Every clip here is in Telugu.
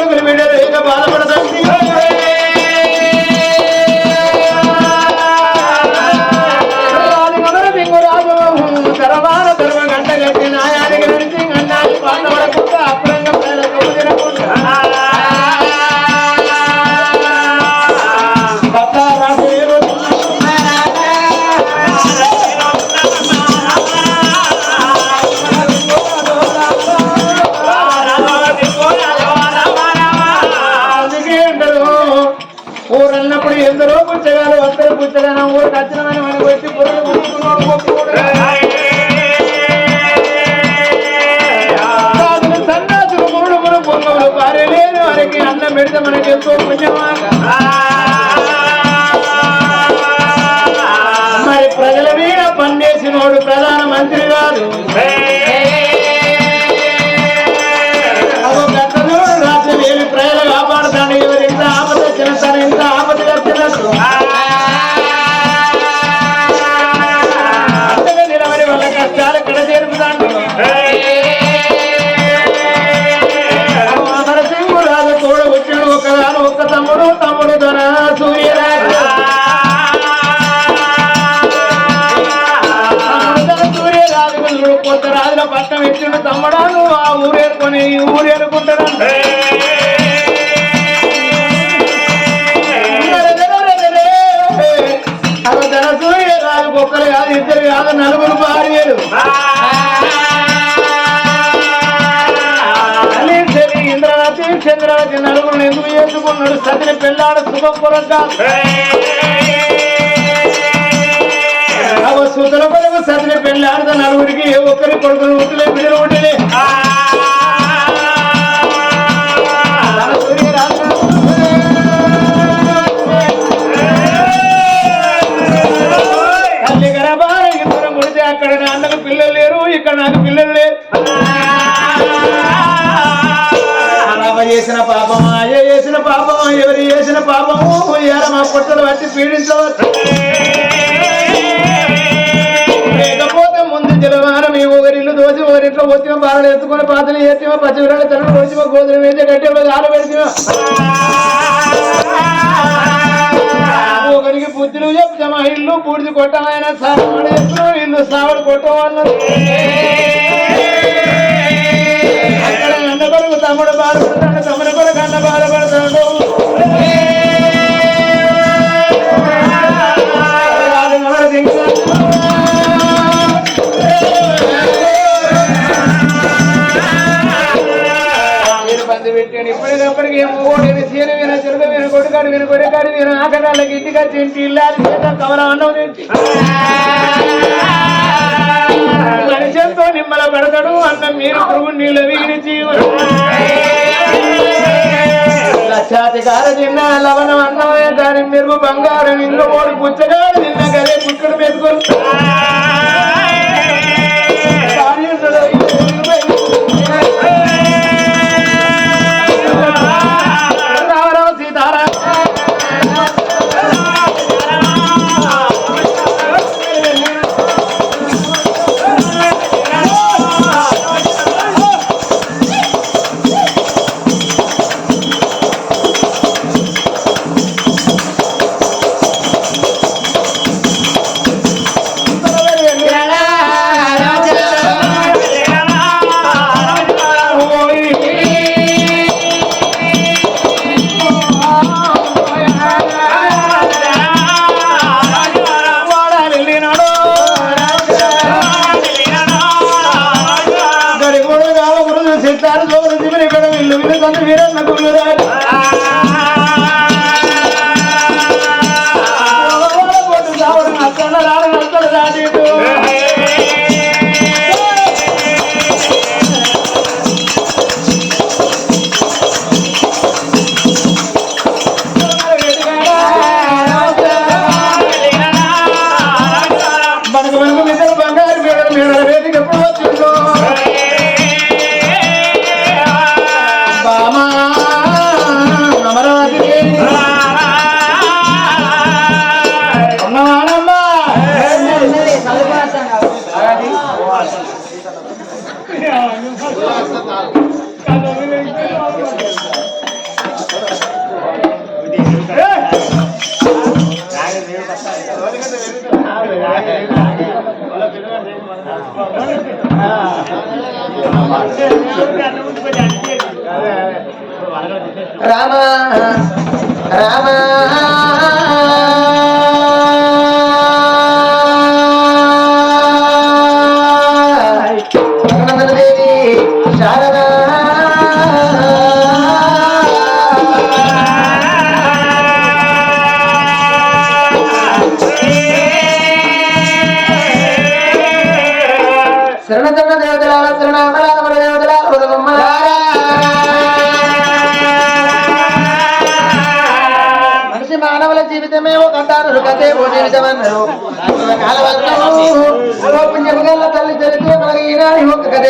కొడుకులు బాధపడ వస్తారు పుచ్చగాన ఊరు కచ్చినమని మనకు వచ్చి పొరలు పుచ్చుకున్నాడు గొప్పవాడు. రాజులు సన్నాసులు మురుడుమురు పొంగవులు భార్య లేని వారికి అన్నం పెడితే మనకి ఎంతో పుణ్యమా నలుగురు ఆరు వేలు ఇంద్రవతి చంద్రవతి నలుగురు ఎందుకు చేసుకున్నాడు సతిని పెళ్ళాడు శుభపురంగా సూతల కొరకు సతిని పెళ్ళాడుత నలుగురికి ఏ ఒక్కరి కొడుకులు ఉట్టులే బిడ్డలు ఉట్టలే పాపమా ఏ చేసిన పాపమా ఎవరు చేసిన పాపము ఏర మా పుట్టలు బట్టి పీడించవచ్చు. లేకపోతే ముందు జలవారం ఈ ఒకరిల్లు దోచి ఒకరింట్లో వచ్చిన బాధలు ఎత్తుకుని పాతలు ఎత్తిమా పచ్చిమిరపకాయ తలను దోచిమా గోధుమ వేసి గట్టి ఆలు పెడితిమా. ఒకరికి బుద్ధులు చెప్తామా ఇల్లు బూడిది కొట్టమైన సారవాడు ఇల్లు సావడు కొట్టవాళ్ళు అక్కడ అన్న తమ్ముడు బాధపడతాడు ఇప్పటికప్పటికి ఏమో ఓడిని చెరుకు విన కొడుకాడు విన కొడుకాడు విన ఆకటాళ్ళకి ఇంటికి వచ్చి ఇల్లాలి చేద్దాం కవరం అన్నం తెచ్చి మనిషితో నిమ్మల పడతాడు అన్నం మీరు పురుగు నీళ్ళు వీడి జీవుడు. తిన్న లవణం అన్నమే దాని మెరుగు బంగారం ఇంకో మూడు పుచ్చగాడు తిన్న గదే పుచ్చడు పెట్టుకొని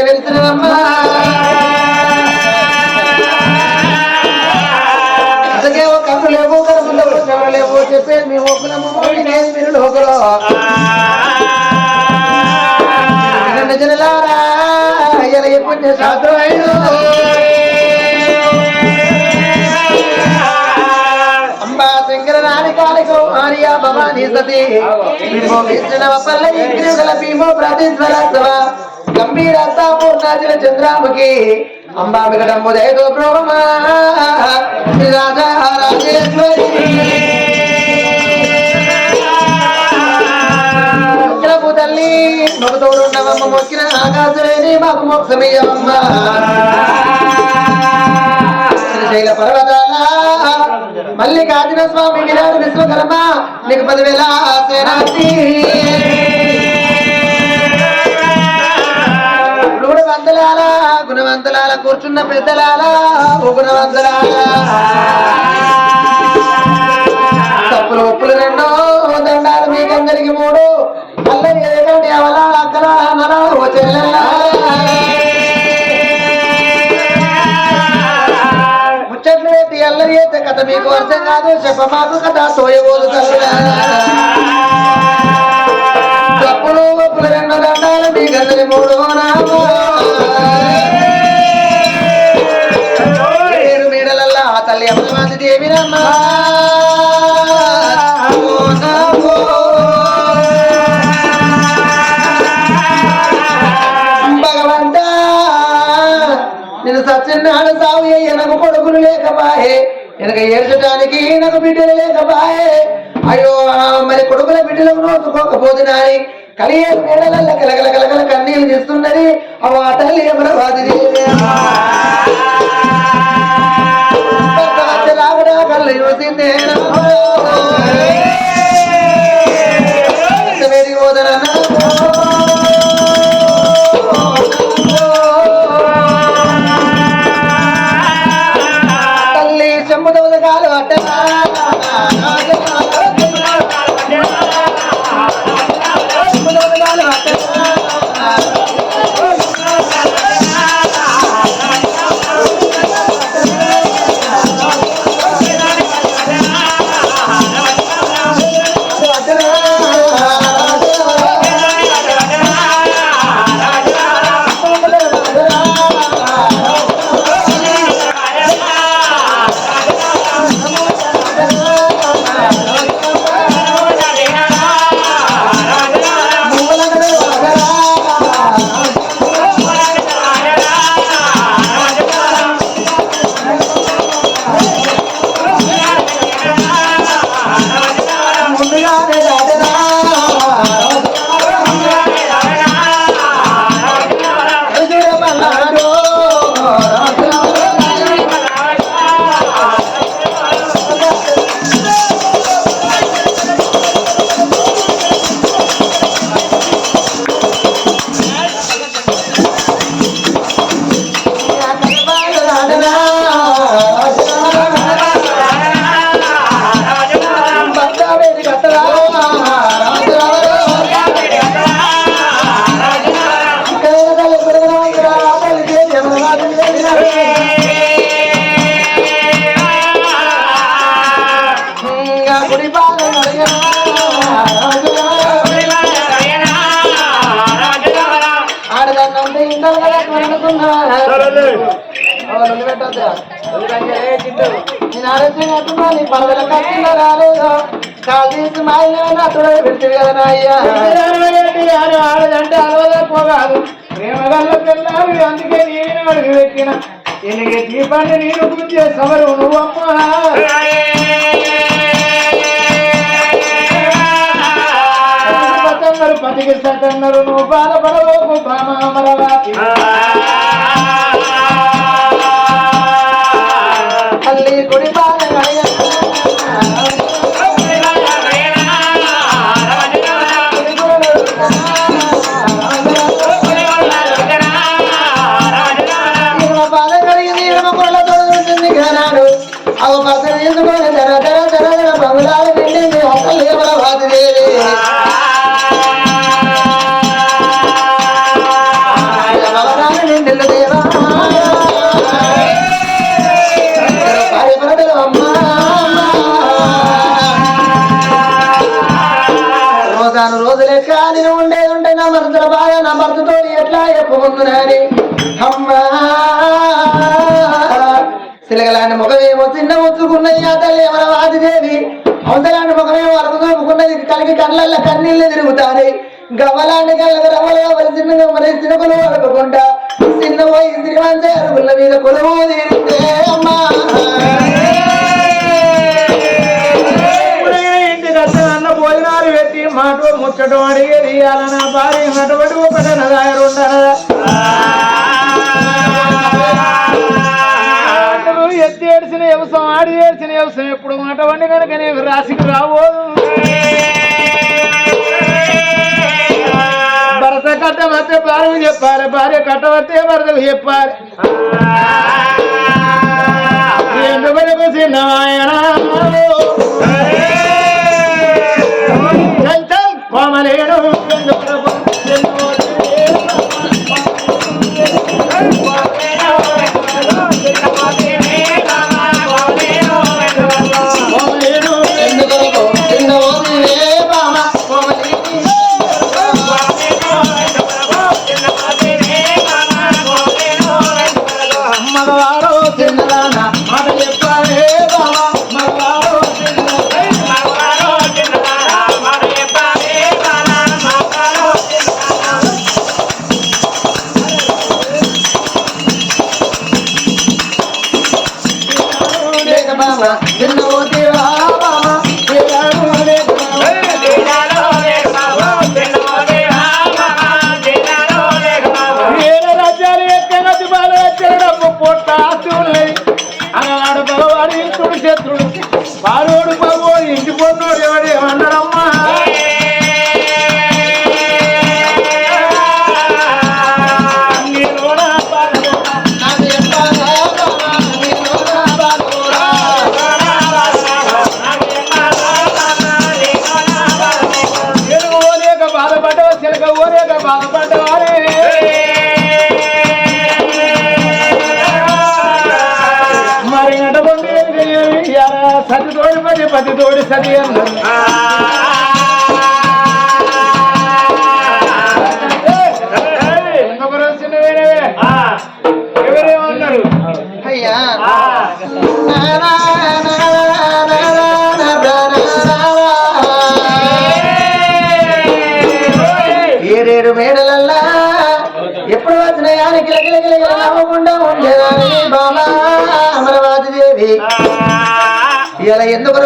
వెళ్తున్నదమ్మా అందుకే ఒక కన్ను లేవు లేవు చెవులు లేవు చెప్పేది మీ ఒక్కలమ్మ నేను మీరు లోకలో జనులారా అంబా శంకర రాణి కాళికో ఆర్య భవానీ సతి. భీమో విష్ణవ పల్లవి క్రియుగల భీమో ప్రతిధ్వర సభ గంభీర పూర్ణాచల చంద్రాముఖి అంబా వికటంబు ప్రోమా రాజా రాజేశ్వరి. తల్లి నువ్వు తోడుండవమ్మ మొక్కిన ఆకాశలేని మాకు మోక్షమయ్యవమ్మ శ్రీశైల పర్వతాల మల్లికార్జున స్వామి విరాడు విశ్వకర్మ నీకు పదివేల సేనాటి గుణవంతులాల గుణవంతులాల కూర్చున్న పెద్దలాల ఓ గుణవంతులాల తప్పులు ఒప్పులు రెండో దండాలు మీకందరికి మూడు? అల్లరి ఎదగండి అవలా అక్కల నరా ఓ చెల్లెల్లా. ముచ్చట్లు పెట్టి అల్లరి అయితే కథ మీకు అర్థం కాదు చెప్ప మాకు కథ తోయబోదు తల్లి దండాలు మీకందరి మూడు మేడలల్లా తల్లి అమలవాది దేవినమ్మా ఓ నేను సత్యనాడు సాగు ఎనకు కొడుకులు లేకపాయే వెనక ఏడ్చడానికి నాకు బిడ్డలు లేకపాయే అయ్యో మరి కొడుకుల బిడ్డలకు నోచుకోకపోతున్నాయి కలిగే మేడలల్ల కలగల కలగల కన్నీళ్ళు తీస్తున్నది అవ తల్లి అమరవాది రాగడా కళ్ళు చూసిందే నేను ఆలోచన నీ పదవుల కట్టిన రాలేదు కాలు తీసి కదా నాయ్యా ఆడదంటే అలవదక్కువ కాదు ప్రేమ పిల్లలు అందుకే నేను అడిగి పెట్టిన ఎనిగే దీపాన్ని నేను గుంజే సమరు నువ్వమ్మా పతన్నారు పతికి నువ్వు బాధపడవకు తల్లి రోజాను రోజులే లెక్క ఉండేది ఉంటే నా మరదల బాగా నా మరదతో ఎట్లా చెప్పుకుంటున్నాని అమ్మా! సిలగలాంటి ముఖమేమో చిన్న ముచ్చుకున్నది ఆ తల్లి ఎవర వాదిదేవి అవసరాన్ని ముఖమేమో అరకు చూపుకున్నది కలిగి కళ్ళల్లో కన్నీళ్ళు తిరుగుతాయి. గవ్వలాంటి కళ్ళకు రవ్వలుగా మరి చిన్నగా మరి చిన్నకులు అడుగుకుంటా చిన్న పోయి శ్రీమంత అరుగుల మీద కొలువు తీరితే అమ్మా! ముచ్చటం అడిగేది నా భార్య అటువంటి రెండనదా మాటలు ఎత్తి ఏడ్చిన వ్యవసాయం ఆడి ఏడ్చిన వ్యవసాయం ఎప్పుడు మాట వండి కనుక నేను రాశికి రాబోదు భరత కట్టవస్తే భార్య చెప్పాలి భార్య కట్టవస్తే భరతకు చెప్పాలి. ఎందుకు చిన్నవాయన? చల్ Come a little. లేక బామ తోడి సతి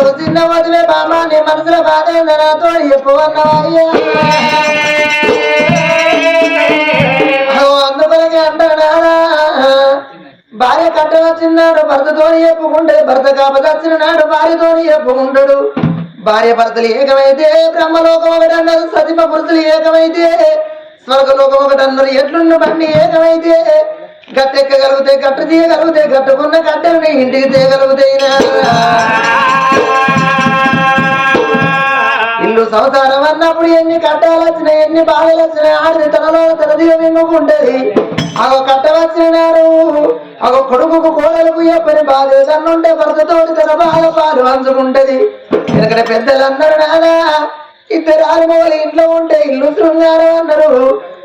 ఇలా చిన్న వదిలే బామా నీ మనసులో బాధ నాతో చెప్పు అన్నవయ్యా? అందుకొరకే అంటాడా భార్య కట్ట వచ్చినాడు భర్తతో చెప్పుకుంటే భర్త కాపదచ్చిన నాడు భార్యతో చెప్పుకుంటాడు భార్య భర్తలు ఏకమైతే బ్రహ్మలోకం ఒకటి అన్నారు సతిమ పురుషులు ఏకమైతే స్వర్గలోకం ఒకటి అన్నారు ఎట్లున్న బండి ఏకమైతే? గట్టెక్కగలిగితే గట్ట తీయగలిగితే గట్టుకున్న గట్టెని ఇంటికి తీయగలుగుతాయి ఇల్లు సంసారం అన్నప్పుడు ఎన్ని కట్టాలు వచ్చినాయి ఎన్ని బాధలు వచ్చినాయి ఆడిది తనలో తన దిగ మింగుకుంటది అగో కట్ట అగో కొడుకుకు కోడలకు చెప్పని బాధ ఏదన్నుంటే భర్తతోటి తన బాధ పాలు పంచుకుంటది. ఎందుకంటే అన్నారు నానా ఇద్దరు ఆరు ఇంట్లో ఉంటే ఇల్లు శృంగారం అన్నారు.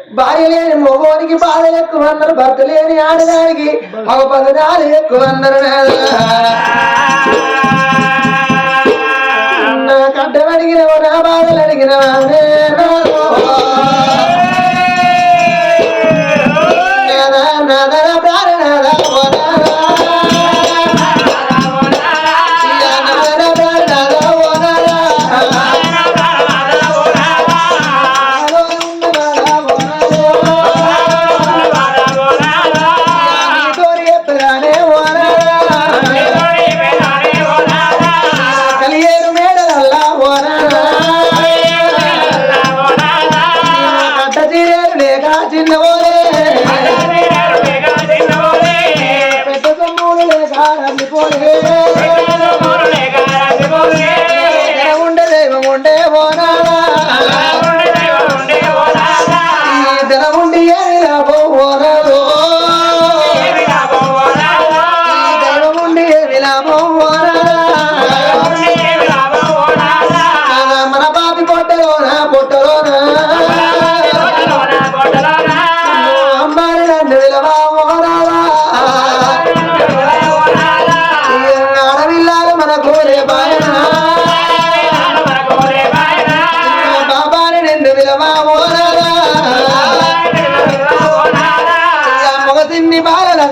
భార్య లేని మగవానికి బాధలు ఎక్కువ అన్నారు భర్త లేని ఆడదానికి ఒక పదనాలు ఎక్కువ అన్నారు నానా నా కట్టమే ఓ నా బాధలు అడిగిన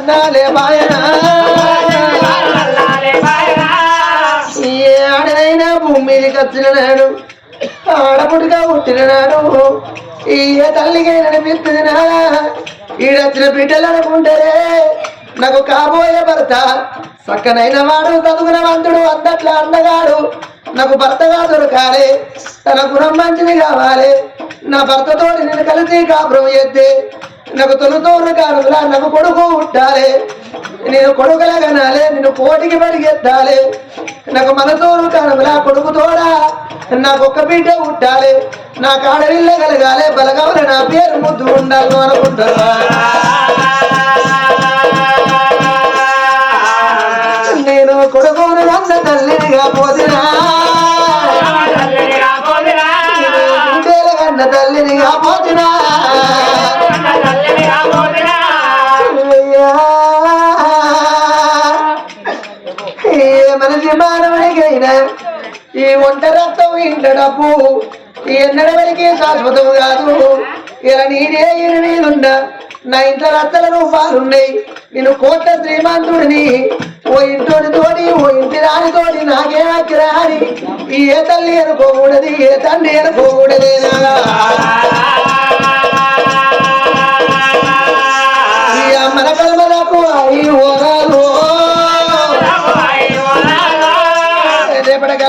బాలలన్నాలే బాయన. ఏ ఆడనైనా భూమి మీదకి వచ్చిన నాడు ఆడపుడిగా పుట్టిన నాడు ఈ తల్లిగా నడిపిస్తుంది బిడ్డలు అనుకుంటారే నాకు కాబోయే భర్త. చక్కనైన వాడు చదువుకున్న వంతుడు అందట్ల అందగాడు నాకు భర్తగా దొరకాలి తన గుణం మంచిది కావాలి. నా భర్తతో నేను కలిసి కాపురం చేస్తే నాకు తొలుతూరు కానులా నాకు కొడుకు పుట్టాలి నేను కొడుకుల కనాలి నేను పోటీకి పడిగెత్తాలి నాకు మనతోరు కానులా కొడుకు తోడా నాకు ఒక్క బిడ్డ పుట్టాలి నా కాడవిల్ల కలగాలి బలగవల నా పేరు ముద్దు ఉండాలి అనుకుంటారు నేను కొడుకును వంద తల్లినిగా పోతినా గుండెల కన్న మనిషి ఈ ఒంట రక్తం ఇంట డబ్బు ఈ ఎన్నడ వరకే శాశ్వతం కాదు. ఇలా నేనే ఈయన నా ఇంట్లో రత్తల రూపాలున్నాయి నేను కోట్ల శ్రీమంతుడిని ఓ ఇంటోడి తోడి ఓ ఇంటి రాని తోడి నాకే అక్కరాని ఈ ఏ తల్లి అనుకోకూడదు ఏ తండ్రి అనుకోకూడదేనా మన కలమలకు అయి ఓరాలు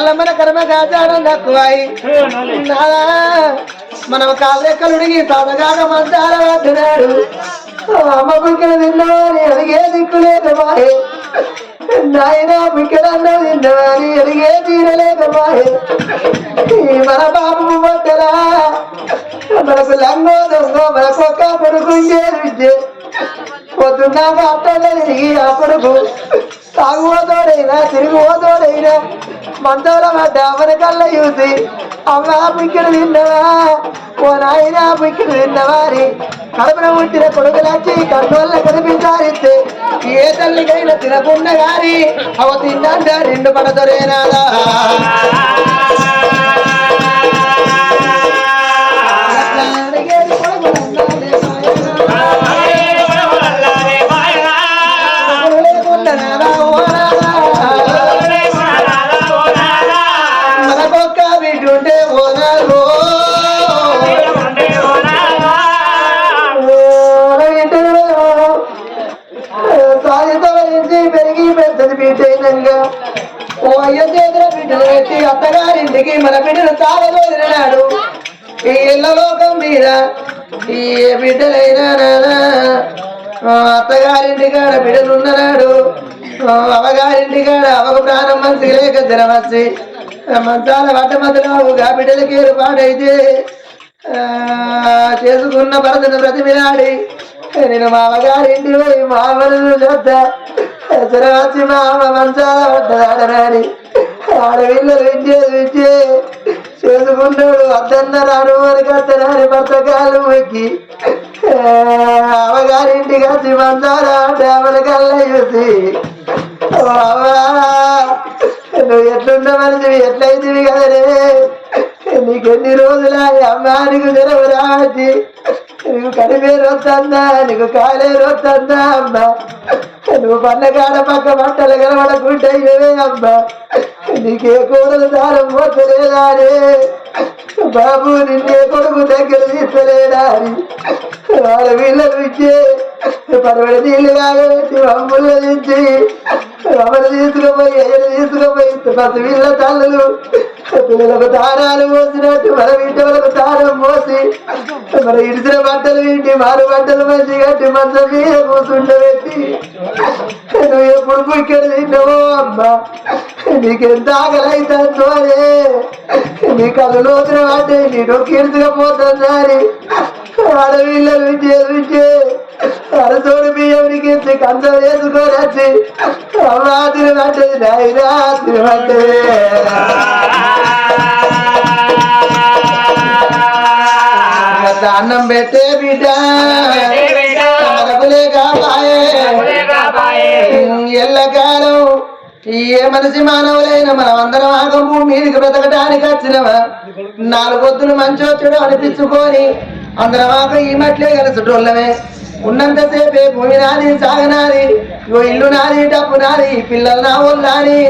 కల్లమ్మన కర్మ నాదా మనం కాళ్ళెక్కలుడిగి తదగాక మంచాల పడ్డున్నాడు అమ్మ పిక్కలు తిన్నవాని అడిగే దిక్కు లేకమాయే నాయన పిక్కలన్న తిన్నవాని అడిగే తీరలేకమాయే ఈ మన పాపము పట్టరా మనకు లంగో దొంగ మనకు ఒక్క పడుకుంటే విద్య. పొద్దున్న అట్టలే తిరిగి ఆ కొడుకు. తాగుపోతోడైనా తిరిగిపోతోడైనా మంచంలో పడ్డ అవని కళ్ళ చూసి అమ్మ పిక్కిడు తిన్నవా? ఓ నాయన పిక్కిడు తిన్నవా? అని కడుపున పుట్టిన కొడుకులచ్చి కన్నోళ్ళ కనిపించారిస్తే ఏ తల్లికైనా తినకుండా గారి అవ తిన్నా రెండు పడదొరేనాదా అయ్య చేతుల బిడ్డలు పెట్టి అత్తగారింటికి మన బిడ్డను తాగదోలినాడు ఈ ఇళ్ళ లోకం మీద ఈ బిడ్డలైనా అత్తగారింటి కాడ బిడ్డలు ఉన్ననాడు అవగారింటి కాడ అవకు ప్రాణం మంచి లేక జ్వరం మంచాల వడ్డ మధ్యలోగా బిడ్డలకి ఏర్పాటైతే చేసుకున్న భరతను బ్రతిమిలాడి నేను మా అవగారింటి పోయి అమ్మను చూద్దా వచ్చి మామ మంచాల పడ్డదాడనాడి ఆడవిల్లలు విద్యే విద్యే చేసుకుంటాడు అద్దన్న రాను మనకి అత్తనాని భర్త కాలు ఎక్కి అవగారింటికి వచ్చి మంచాల డామల కళ్ళ చూసి. "ఓ నువ్వు ఎట్లున్న మనిషివి ఎట్లయితివి కదనే నీకు ఎన్ని రోజులా అమ్మానికి నీకు జ్వరం నువ్వు కడిపేరు రోజందా నీకు కాలేరు వస్తుందా అమ్మా. నువ్వు పన్నకాడ పక్క బట్టలు కలవడకుంటే ఇవే అమ్మా. నీకే కూరలు దారం పోతలేదానే. బాబు నిండే కొడుకు దగ్గర తీస్తలేడా వాళ్ళ వీళ్ళను ఇచ్చి పడవడి నీళ్ళు కాగబెట్టి అమ్ములు ఇచ్చి రమలు తీసుకుపోయి అయ్యను తీసుకుపోయి పసి వీళ్ళ తల్లులు పిల్లలకు దారాలు పోసినట్టు మన ఇంటి వాళ్ళకు తారం పోసి మన ఇడిసిన బట్టలు ఇంటి మారు బట్టలు మంచి కట్టి మంచం మీద కూర్చుండబెట్టి నువ్వు ఎప్పుడు ఇక్కడ తిన్నావో అమ్మా? నీకెంత ఆకలైతుందో అనే నీ కళ్ళు లోతున అంటే నీ నొక్కిడుచుకపోతుందా అని ఆడవిల్లలు విద్య విద్య అరసోడు బియ్యంకి కంచం వేసుకొని వచ్చి అమ్మా తినబట్టది నాయనా తినబట్టది అన్నం పెట్టే బిడ్డ ఎల్లకాలం ఏ మనిషి మానవులైన మనం అందరం ఆగం భూమి మీదకి బ్రతకడానికి వచ్చినవా? నాలుగొద్దులు మంచోచ్చుడు అనిపించుకొని అందరం ఆక ఈ మట్లే కలిసిటోళ్ళమే ఉన్నంతసేపే భూమి నాది సాగనాది ఓ ఇల్లు నాది డబ్బు నాది పిల్లలు నా ఊళ్ళు నాది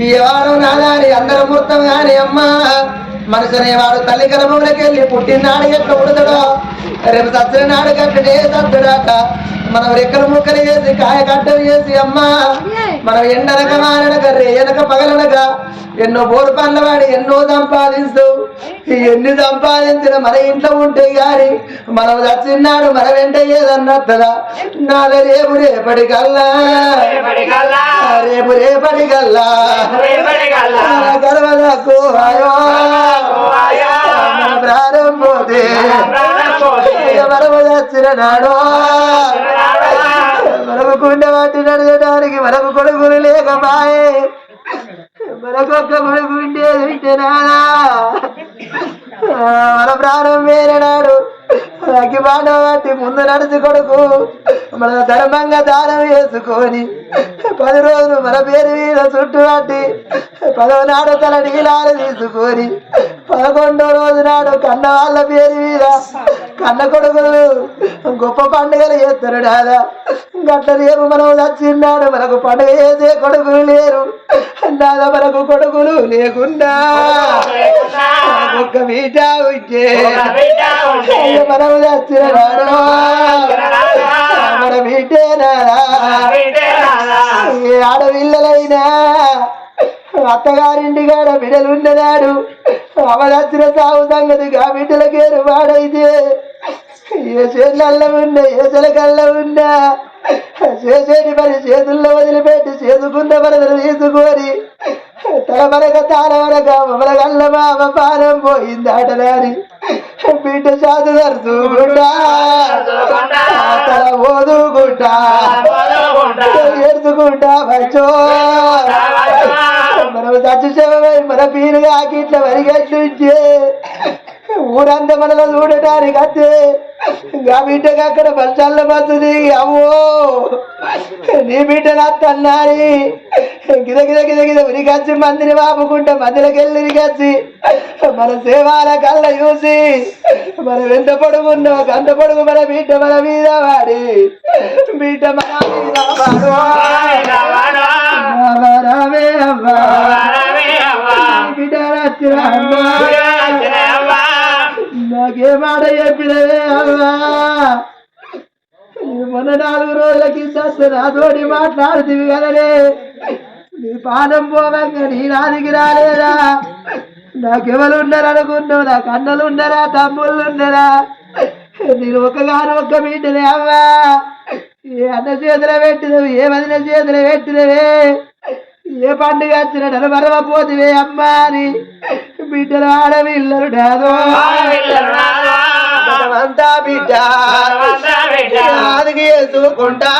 ఈ వారం నాదాని అందరం మొత్తం గాని అమ్మా. మనిషినే వాడు తల్లి గర్భంలోకి వెళ్ళి పుట్టినాడు ఎట్లా ఉడతాడో రేపు సత్సిన నాడు కట్టడే సత్తుడాట మనం రెక్కలు ముక్కలు చేసి కాయ కట్టలు చేసి అమ్మా! మనం ఎండనక మానక రేయనక పగలనక ఎన్నో బోరు పనులు వాడి ఎన్నో సంపాదిస్తూ ఎన్ని సంపాదించిన మన ఇంట్లో ఉంటే గాని మనం చచ్చిన్నాడు మన వెంట ఏదన్నట్టుగా నాద రేపు రేపటి కల్లా రేపు రేపటి కల్లా గర్వలకు అయో చచ్చిన నాడో మనకు గుండె పట్టి నడచడానికి మనకు కొడుకులు లేకపాయే మనకొక్క కొడుకు ఉండేది వింటేనాడా మన ప్రాణం వేరేనాడు అగ్గి బాండ బట్టి ముందు నడుచు కొడుకు మన ధర్మంగా దానం వేసుకొని పది రోజులు మన పేరు మీద చుట్టు పట్టి పదవ నాడు తల నీలాలు తీసుకొని పదకొండో రోజు నాడు కన్న వాళ్ళ పేరు మీద కన్న కొడుకులు గొప్ప పండుగలు చేస్తారు దాదా గట్ల రేపు మనం చచ్చిన్నాడు మనకు పండుగ చేసే కొడుకులు లేరు. నాదా మనకు కొడుకులు లేకుండా. ఒక్క మీట ఉంటే. మనం చచ్చినాడు మన ఏ ఆడపిల్లలైనా అత్తగారింటి కాడ బిడ్డలు ఉన్నదాడు అవదచ్చిన సాగు సంగతిగా బిడ్డలకేరు వాడైతే. ఏ చేతులల్ల ఉండే ఏ చిలకల్ల ఉన్నా చేసేటి పని చేతుల్లో వదిలిపెట్టి చేసుకున్న పనులు తీసుకొని తల మనక తాల మనక మమ్మల కళ్ళ మామ పానం పోయిందాటనాని బిడ్డ సాధు దర్చుకుంటా తల ఓదుకుంటా ఏడ్చుకుంటా వచ్చో మనం చచ్చిపోయి మన పీరుగా ఇట్లా వరిగట్లుంచే. ఊరంతా మనలో చూడటానికి అంతే ఇంకా బిడ్డకి అక్కడ బస్టాల్లో దిగి అమ్మో! నీ బిడ్డను అత్తన్నాని గిద గిద గిద గిద ఉరికొచ్చి మందిని వాపుకుంటా మందిలోకి వెళ్ళి ఉరికొచ్చి మన సేవాల కళ్ళ చూసి మనం ఎంత పొడుగు ఉన్నావు అంత పొడుగు మన బిడ్డ మన మీద వాడి. బిడ్డ మన మీద వాడు. బిడ్డ ఏ మాట చెప్పినవే అమ్మా మొన్న నాలుగు రోజుల కింద నాతోటి మాట్లాడుతుంది కదనే. నీ పాదం పోవంగా నీ నాదికి రాలేదా? నాకెవరు నా అనుకున్నావు నాకు ఉండరా తమ్ముళ్ళు ఉండరా నేను ఒక్కగాను ఒక్క బిడ్డనే అవ్వా ఏ అన్న చేతులు పెట్టినవి ఏ వదిన చేతులు పెట్టినవే? ఏ పండుగ వచ్చినట్టు మరవపోతివే అమ్మా అని బిడ్డలు ఆడవిల్లలు నాదో. అంతా బిడ్డ. ఆదికి వేసుకుంటా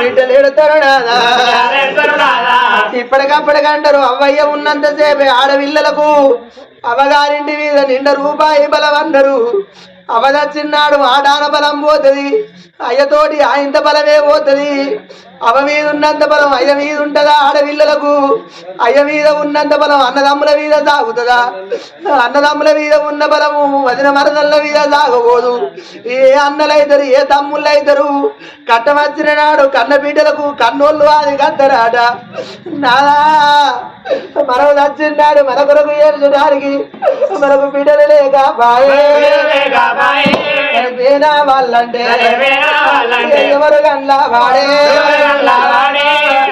బిడ్డలు ఎడతారు నాదా. ఇప్పటికప్పటికంటారు అవ్వయ్య ఉన్నంతసేపే ఆడపిల్లలకు అవగారింటి మీద నిండ రూపాయి బలం అందరు. అవదచ్చిన్నాడు ఆడాన బలం పోతుంది. అయ్యతోటి ఆయంత బలమే పోతుంది. అవ మీద ఉన్నంత బలం అయ్య మీద ఉంటదా ఆడపిల్లలకు? అయ్య మీద ఉన్నంత బలం అన్నదమ్ముల మీద సాగుతుందా? అన్నదమ్ముల మీద ఉన్న బలము వదిన మరదళ్ళ మీద సాగబోదు. ఏ అన్నలైతరు ఏ తమ్ముళ్ళైతరు? కట్టమచ్చిన నాడు కన్న బిడ్డలకు కన్నోళ్ళు అది కద్దరాట. నాదా మనకు నచ్చిన్నాడు మన కొరకు ఏడ్చడానికి మనకు బిడ్డలు లేక బాయే. వాళ్ళంటే? ఎవరు వాడే?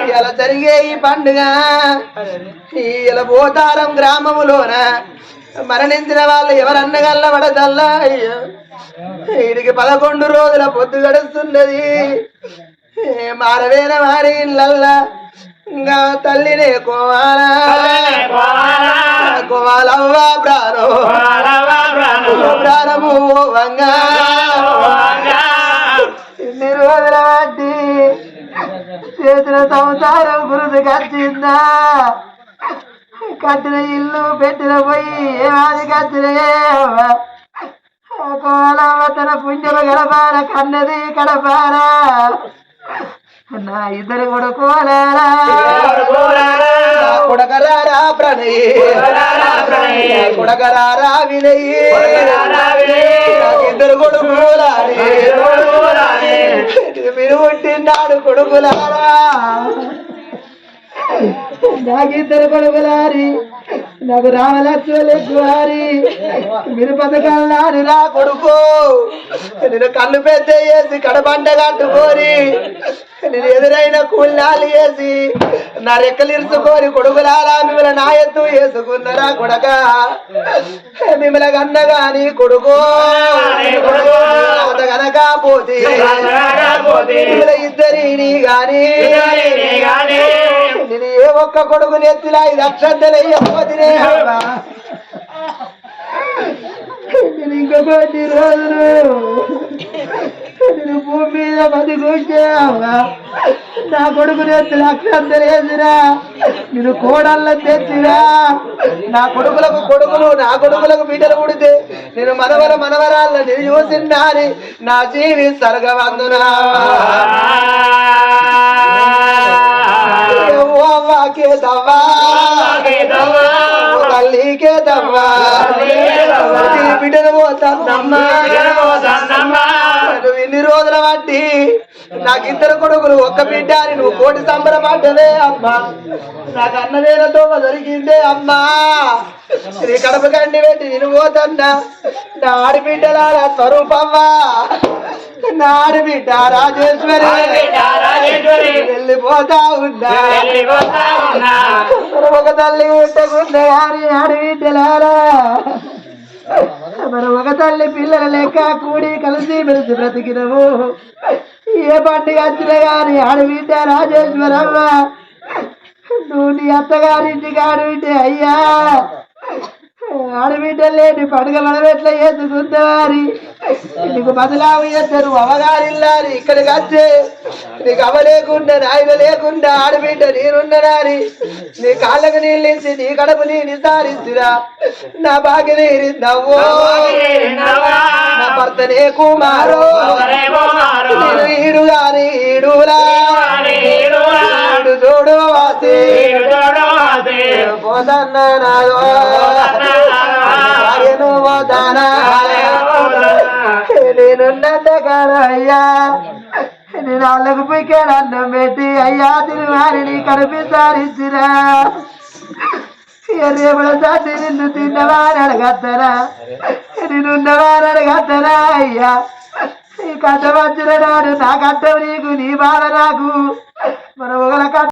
ఇలా జరిగే ఈ పండుగ. ఇలా పోతారం గ్రామములోన మరణించిన వాళ్ళు ఎవరన్న గల్ల పడదల్లా అయ్యో వీడికి పదకొండు రోజుల పొద్దు గడుస్తున్నది. ఏ మారవేన మారి ఇళ్ళల్లా. ఇంకా తల్లినే కోవాలా? కోవాలవ్వ ప్రాణం? ప్రాణము వంగా? ఇన్ని రోజుల బట్టి చేసిన సంసారం గురుసు కట్టిందా కట్టిన ఇల్లు పెట్టిన పోయి ఏమాది కట్టినే కోలమ్మ తన పుంజలు గడపార కన్నది కడపారా? నా ఇద్దరు కొడుకోలేరా కొడకరారా ప్రణయి. కొడకరారా వినయి. ఇద్దరు కొడుకులాడి మీరు పుట్టినాడు కొడుకులారా. నాకిద్దరు కొడుకులారి. నాకు రామలక్ష్మణి మీరు పథకాలు నా కొడుకు. నేను కళ్ళు పెద్ద వేసి కడబండ కట్టుకొని నేను ఎదురైన కూలినాలు వేసి నా రెక్కలు ఇరుచుకొని కొడుకులారా మిమ్మల్ని నా ఎత్తు వేసుకున్నారా కొడక? మిమ్మల్ని కన్న గాని కొడుకు. గనక పోతే ఇద్దరిని గాని నేను ఏ ఒక్క కొడుకు నెత్తిలా ఇది అక్షంతలే నేను ఇంకొకటి రోజులు నేను భూమి మీద బతికొచ్చావా నా కొడుకు నెత్తిలో అక్షంతలు వేసిరా నేను కోడళ్ళ తెచ్చిరా నా కొడుకులకు కొడుకులు నా కొడుకులకు బిడ్డలు పుడితే నేను మనవర మనవరాళ్ళ నేను నా జీవి సరగవందునా అవ్వకే దవ్వా తల్లికే దవ్వా బిడ్డను పోతానమ్మా నువ్వు ఇన్ని రోజుల బట్టి నాకు ఇద్దరు కొడుకులు ఒక్క బిడ్డ అని నువ్వు కోటి సంబరపడ్డవే అమ్మా నాకు అన్నవేలతో దొరికిందే అమ్మా నీ కడప కండి పెట్టి నేను పోతన్నా నా ఆడబిడ్డల స్వరూపమ్మా నా ఆడబిడ్డ రాజేశ్వరి. వెళ్ళిపోతా ఉన్నా ఒక తల్లి పెట్టకుండా కానీ ఆడబిడ్డలారా మరి ఒక తల్లి పిల్లల లెక్క కూడి కలిసి మెలిసి బ్రతికినవు. ఏ పండుగ వచ్చినా కానీ ఆడబిడ్డ రాజేశ్వరమ్మ. నువ్వు నీ అత్తగారింటికి ఆడబిడ్డ అయ్యా. ఆడబిడ్డ లేని పండుగ మనం ఎట్లా నీకు బదలావు చేస్తారు అవగారిల్లారి ఇక్కడికి వచ్చే నీకు అవ లేకుండా నాయన లేకుండా ఆడబిడ్డ నేనున్ననాని నీ కాళ్ళకు నీళ్ళించి నీ కడుపు నీ నిసారిస్తురా నా బాగి నీరిందవ్వో నా భర్తనే కుమారో. నేను ఈడు గాని ఈడులా ఈడు చూడు వాసి. పోతన్న నాదో. భార్యను పోతానా అయ్యా. నేను వాళ్ళకు పిక్కాడు అన్నం పెట్టి అయ్యా తిరువారి నీ కనిపించారిచ్చిరా రేపటి సాటి నిన్ను తిన్నవారు అడగత్తరా? నేనున్నవారు అడగత్తరా అయ్యా? ఈ కట్ట వచ్చిన నాడు నా కట్టం నీకు నీ బాధ నాకు. మన ఒకల కట్ట